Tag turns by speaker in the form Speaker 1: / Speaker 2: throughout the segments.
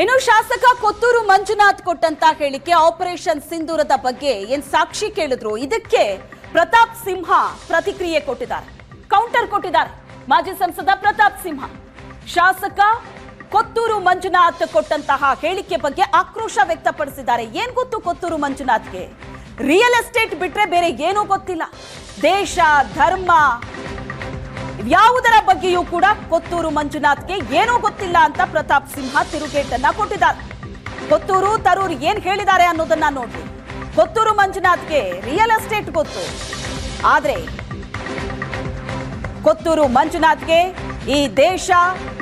Speaker 1: ಇನ್ನು ಶಾಸಕ ಕೊತ್ತೂರು ಮಂಜುನಾಥ್ ಕೊಟ್ಟಂತ ಹೇಳಿಕೆ ಆಪರೇಷನ್ ಸಿಂಧೂರದ ಬಗ್ಗೆ ಏನ್ ಸಾಕ್ಷಿ ಕೇಳಿದ್ರು? ಇದಕ್ಕೆ ಪ್ರತಾಪ್ ಸಿಂಹ ಪ್ರತಿಕ್ರಿಯೆ ಕೊಟ್ಟಿದ್ದಾರೆ. ಕೌಂಟರ್ ಕೊಟ್ಟಿದ್ದಾರೆ. ಮಾಜಿ ಸಂಸದ ಪ್ರತಾಪ್ ಸಿಂಹ. ಶಾಸಕ ಕೊತ್ತೂರು ಮಂಜುನಾಥ್ ಕೊಟ್ಟಂತಹ ಹೇಳಿಕೆ ಬಗ್ಗೆ ಆಕ್ರೋಶ ವ್ಯಕ್ತಪಡಿಸಿದ್ದಾರೆ. ಏನ್ ಗೊತ್ತು ಕೊತ್ತೂರು ಮಂಜುನಾಥ್ಗೆ? ರಿಯಲ್ ಎಸ್ಟೇಟ್ ಬಿಟ್ರೆ ಬೇರೆ ಏನೂ ಗೊತ್ತಿಲ್ಲ. ದೇಶ, ಧರ್ಮ ಯಾವುದರ ಬಗ್ಗೆಯೂ ಕೂಡ ಕೊತ್ತೂರು ಮಂಜುನಾಥ್ಗೆ ಏನೂ ಗೊತ್ತಿಲ್ಲ ಅಂತ ಪ್ರತಾಪ್ ಸಿಂಹ ತಿರುಗೇಟನ್ನ ಕೊಟ್ಟಿದ್ದಾರೆ. ಕೊತ್ತೂರು ತರೂರ್ ಏನ್ ಹೇಳಿದ್ದಾರೆ ಅನ್ನೋದನ್ನ ನೋಡಿ ಕೊತ್ತೂರು ಮಂಜುನಾಥ್ಗೆ ರಿಯಲ್ ಎಸ್ಟೇಟ್ ಗೊತ್ತು. ಆದ್ರೆ ಕೊತ್ತೂರು ಮಂಜುನಾಥ್ಗೆ ಈ ದೇಶ,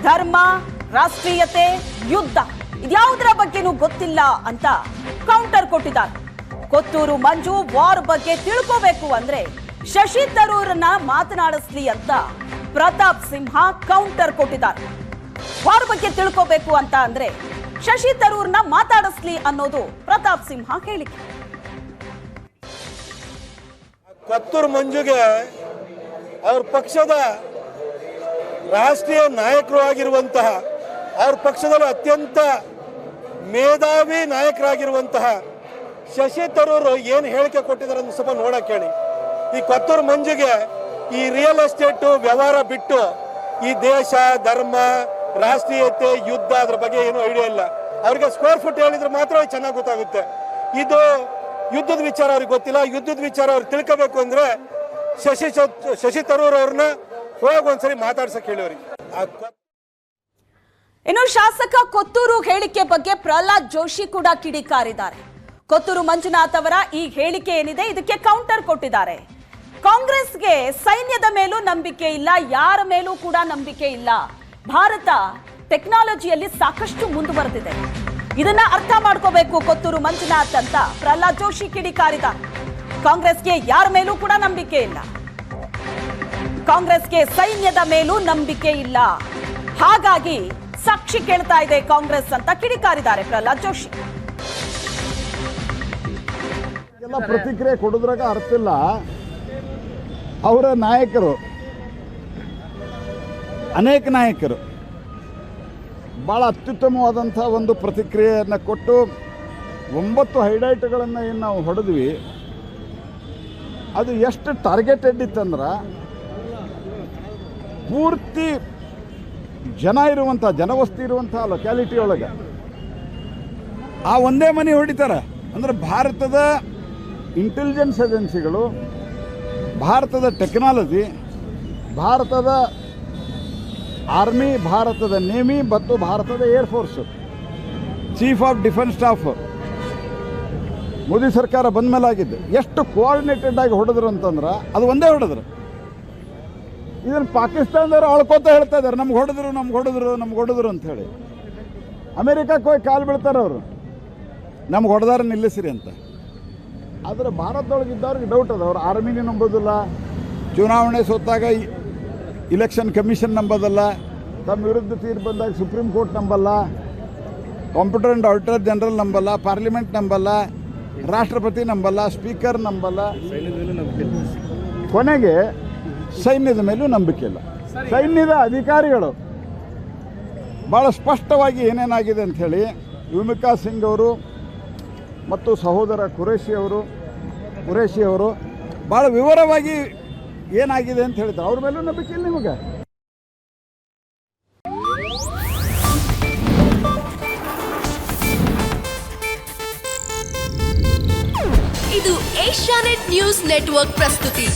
Speaker 1: ಧರ್ಮ, ರಾಷ್ಟ್ರೀಯತೆ, ಯುದ್ಧ ಇದ್ಯಾವುದರ ಬಗ್ಗೆನೂ ಗೊತ್ತಿಲ್ಲ ಅಂತ ಕೌಂಟರ್ ಕೊಟ್ಟಿದ್ದಾರೆ. ಕೊತ್ತೂರು ಮಂಜು ವಾರ್ ಬಗ್ಗೆ ತಿಳ್ಕೋಬೇಕು ಅಂದ್ರೆ ಶಶಿ ತರೂರನ್ನ ಮಾತನಾಡಿಸ್ಲಿ ಅಂತ ಪ್ರತಾಪ್ ಸಿಂಹ ಕೌಂಟರ್ ಕೊಟ್ಟಿದ್ದಾರೆ. ಅವ್ರ ಬಗ್ಗೆ ತಿಳ್ಕೋಬೇಕು ಅಂತ ಅಂದ್ರೆ ಶಶಿ ತರೂರ್ನ ಮಾತಾಡಿಸ್ಲಿ ಅನ್ನೋದು ಪ್ರತಾಪ್ ಸಿಂಹ ಹೇಳಿಕೆ.
Speaker 2: ಕತ್ತೂರ್ ಮಂಜುಗೆ ಅವ್ರ ಪಕ್ಷದ ರಾಷ್ಟ್ರೀಯ ನಾಯಕರು ಆಗಿರುವಂತಹ, ಅವ್ರ ಪಕ್ಷದಲ್ಲಿ ಅತ್ಯಂತ ಮೇಧಾವಿ ನಾಯಕರಾಗಿರುವಂತಹ ಶಶಿ ತರೂರ್ ಏನು ಹೇಳಿಕೆ ಕೊಟ್ಟಿದ್ದಾರೆ ಸ್ವಲ್ಪ ನೋಡಕ್ಕೆ ಹೇಳಿ. ಈ ಕೊತ್ತೂರು ಮಂಜುಗೆ ಈ ರಿಯಲ್ ಎಸ್ಟೇಟ್ ವ್ಯವಹಾರ ಬಿಟ್ಟು ಈ ದೇಶ, ಧರ್ಮ, ರಾಷ್ಟ್ರೀಯತೆ, ಯುದ್ಧ ಅದ್ರ ಬಗ್ಗೆ ಏನು ಐಡಿಯಾ ಇಲ್ಲ. ಅವ್ರಿಗೆ ಸ್ಕ್ವೇರ್ ಫುಟ್ ಹೇಳಿದ್ರೆ ಮಾತ್ರ ಚೆನ್ನಾಗಿ ಗೊತ್ತಾಗುತ್ತೆ. ಇದು ಯುದ್ಧದ ವಿಚಾರ ಅವ್ರಿಗೆ ಗೊತ್ತಿಲ್ಲ. ಯುದ್ಧದ ವಿಚಾರ ಅವ್ರು ತಿಳ್ಕೋಬೇಕು ಅಂದ್ರೆ ಶಶಿ ಶಶಿ ತರೂರ್ ಅವ್ರನ್ನ ಹೋಗಿ ಒಂದ್ಸರಿ ಮಾತಾಡ್ಸಕ್ ಹೇಳಿ
Speaker 1: ಇನ್ನು ಶಾಸಕ ಕೊತ್ತೂರು ಹೇಳಿಕೆ ಬಗ್ಗೆ ಪ್ರಹ್ಲಾದ್ ಜೋಶಿ ಕೂಡ ಕಿಡಿಕಾರಿದ್ದಾರೆ. ಕೊತ್ತೂರು ಮಂಜುನಾಥ್ ಅವರ ಈ ಹೇಳಿಕೆ ಏನಿದೆ, ಇದಕ್ಕೆ ಕೌಂಟರ್ ಕೊಟ್ಟಿದ್ದಾರೆ. ಕಾಂಗ್ರೆಸ್ಗೆ ಸೈನ್ಯದ ಮೇಲೂ ನಂಬಿಕೆ ಇಲ್ಲ, ಯಾರ ಮೇಲೂ ಕೂಡ ನಂಬಿಕೆ ಇಲ್ಲ. ಭಾರತ ಟೆಕ್ನಾಲಜಿಯಲ್ಲಿ ಸಾಕಷ್ಟು ಮುಂದುವರೆದಿದೆ. ಇದನ್ನ ಅರ್ಥ ಮಾಡ್ಕೋಬೇಕು ಕೊತ್ತೂರು ಮಂಜುನಾಥ್ ಅಂತ ಪ್ರಹ್ಲಾದ್ ಜೋಶಿ ಕಿಡಿಕಾರಿದ ಕಾಂಗ್ರೆಸ್ಗೆ ಯಾರ ಮೇಲೂ ಕೂಡ ನಂಬಿಕೆ ಇಲ್ಲ. ಕಾಂಗ್ರೆಸ್ಗೆ ಸೈನ್ಯದ ಮೇಲೂ ನಂಬಿಕೆ ಇಲ್ಲ. ಹಾಗಾಗಿ ಸಾಕ್ಷಿ ಕೇಳ್ತಾ ಇದೆ ಕಾಂಗ್ರೆಸ್ ಅಂತ ಕಿಡಿಕಾರಿದ್ದಾರೆ ಪ್ರಹ್ಲಾದ್ ಜೋಶಿ.
Speaker 3: ಎಲ್ಲ ಪ್ರತಿಕ್ರಿಯೆ ಕೊಡೋದ್ರಾಗ ಅರ್ಥ ಇಲ್ಲ. ಅವರ ನಾಯಕರು, ಅನೇಕ ನಾಯಕರು ಭಾಳ ಅತ್ಯುತ್ತಮವಾದಂಥ ಒಂದು ಪ್ರತಿಕ್ರಿಯೆಯನ್ನು ಕೊಟ್ಟು ಒಂಬತ್ತು ಹೈಲೈಟ್ಗಳನ್ನು ಏನು ನಾವು ಹೊಡೆದ್ವಿ, ಅದು ಎಷ್ಟು ಟಾರ್ಗೆಟೆಡ್ ಇತ್ತಂದ್ರೆ ಪೂರ್ತಿ ಜನ ಇರುವಂಥ ಜನವಸ್ತಿ ಇರುವಂಥ ಲೊಕ್ಯಾಲಿಟಿ ಒಳಗೆ ಆ ಒಂದೇ ಮನೆ ಹೊಡಿತಾರೆ. ಅಂದ್ರೆ ಭಾರತದ ಇಂಟೆಲಿಜೆನ್ಸ್ ಏಜೆನ್ಸಿಗಳು ಭಾರತದ ಟೆಕ್ನಾಲಜಿ, ಭಾರತದ ಆರ್ಮಿ, ಭಾರತದ ನೇಮಿ ಮತ್ತು ಭಾರತದ air force chief of defence staff. Modi ಸರ್ಕಾರ ಬಂದ ಮೇಲೆ ಆಗಿದ್ದು ಎಷ್ಟು ಕೋಆರ್ಡಿನೇಟೆಡ್ ಆಗಿ ಹೊಡೆದ್ರು ಅಂತಂದ್ರೆ ಅದು ಒಂದೇ ಹೊಡೆದ್ರು. ಇದನ್ನು ಪಾಕಿಸ್ತಾನದವರು ಆಳ್ಕೋತ ಹೇಳ್ತಾ ಇದ್ದಾರೆ. ನಮ್ಗೆ ಹೊಡೆದ್ರು ನಮ್ಗೆ ಹೊಡೆದ್ರು ನಮ್ಗೆ ಹೊಡೆದ್ರು ಅಂತ ಹೇಳಿ. ಅಮೇರಿಕಕ್ಕೆ ಹೋಗಿ ಕಾಲು ಬೀಳ್ತಾರೆ ಅವರು. ನಮ್ಗೆ ಹೊಡೆದಾರ ನಿಲ್ಲಿಸಿರಿ ಅಂತ. ಆದರೆ ಭಾರತದೊಳಗೆ ಇದ್ದವ್ರಿಗೆ ಡೌಟ್ ಅದ. ಅವ್ರು ಆರ್ಮಿನೇ ನಂಬೋದಿಲ್ಲ, ಚುನಾವಣೆ ಸೋತಾಗ ಇಲೆಕ್ಷನ್ ಕಮಿಷನ್ ನಂಬೋದಲ್ಲ, ತಮ್ಮ ವಿರುದ್ಧ ತೀರ್ಪು ಬಂದಾಗ ಸುಪ್ರೀಂ ಕೋರ್ಟ್ ನಂಬಲ್ಲ ಕಂಪ್ಯೂಟರ್ ಆ್ಯಂಡ್ ಆಡಿಟರ್ ಜನರಲ್ ನಂಬಲ್ಲ ಪಾರ್ಲಿಮೆಂಟ್ ನಂಬಲ್ಲ, ರಾಷ್ಟ್ರಪತಿ ನಂಬಲ್ಲ ಸ್ಪೀಕರ್ ನಂಬಲ್ಲ. ಕೊನೆಗೆ ಸೈನ್ಯದ ಮೇಲೂ ನಂಬಿಕೆ ಇಲ್ಲ. ಸೈನ್ಯದ ಅಧಿಕಾರಿಗಳು ಭಾಳ ಸ್ಪಷ್ಟವಾಗಿ ಏನೇನಾಗಿದೆ ಅಂಥೇಳಿ ವಿಮಿಕಾ ಸಿಂಗ್ ಅವರು ಮತ್ತು ಸಹೋದರ ಕುರೇಶಿ ಅವರು ಕುರೇಶಿ ಭಾಳ ವಿವರವಾಗಿ ಏನಾಗಿದೆ ಅಂತ ಹೇಳಿದ್ರು. ಅವ್ರ ಮೇಲೂ ನಂಬಿಕೆ ಇಲ್ಲ ನಿಮಗೆ?
Speaker 4: ಇದು ಏಷ್ಯಾನೆಟ್ ನ್ಯೂಸ್ ನೆಟ್ವರ್ಕ್ ಪ್ರಸ್ತುತಿ.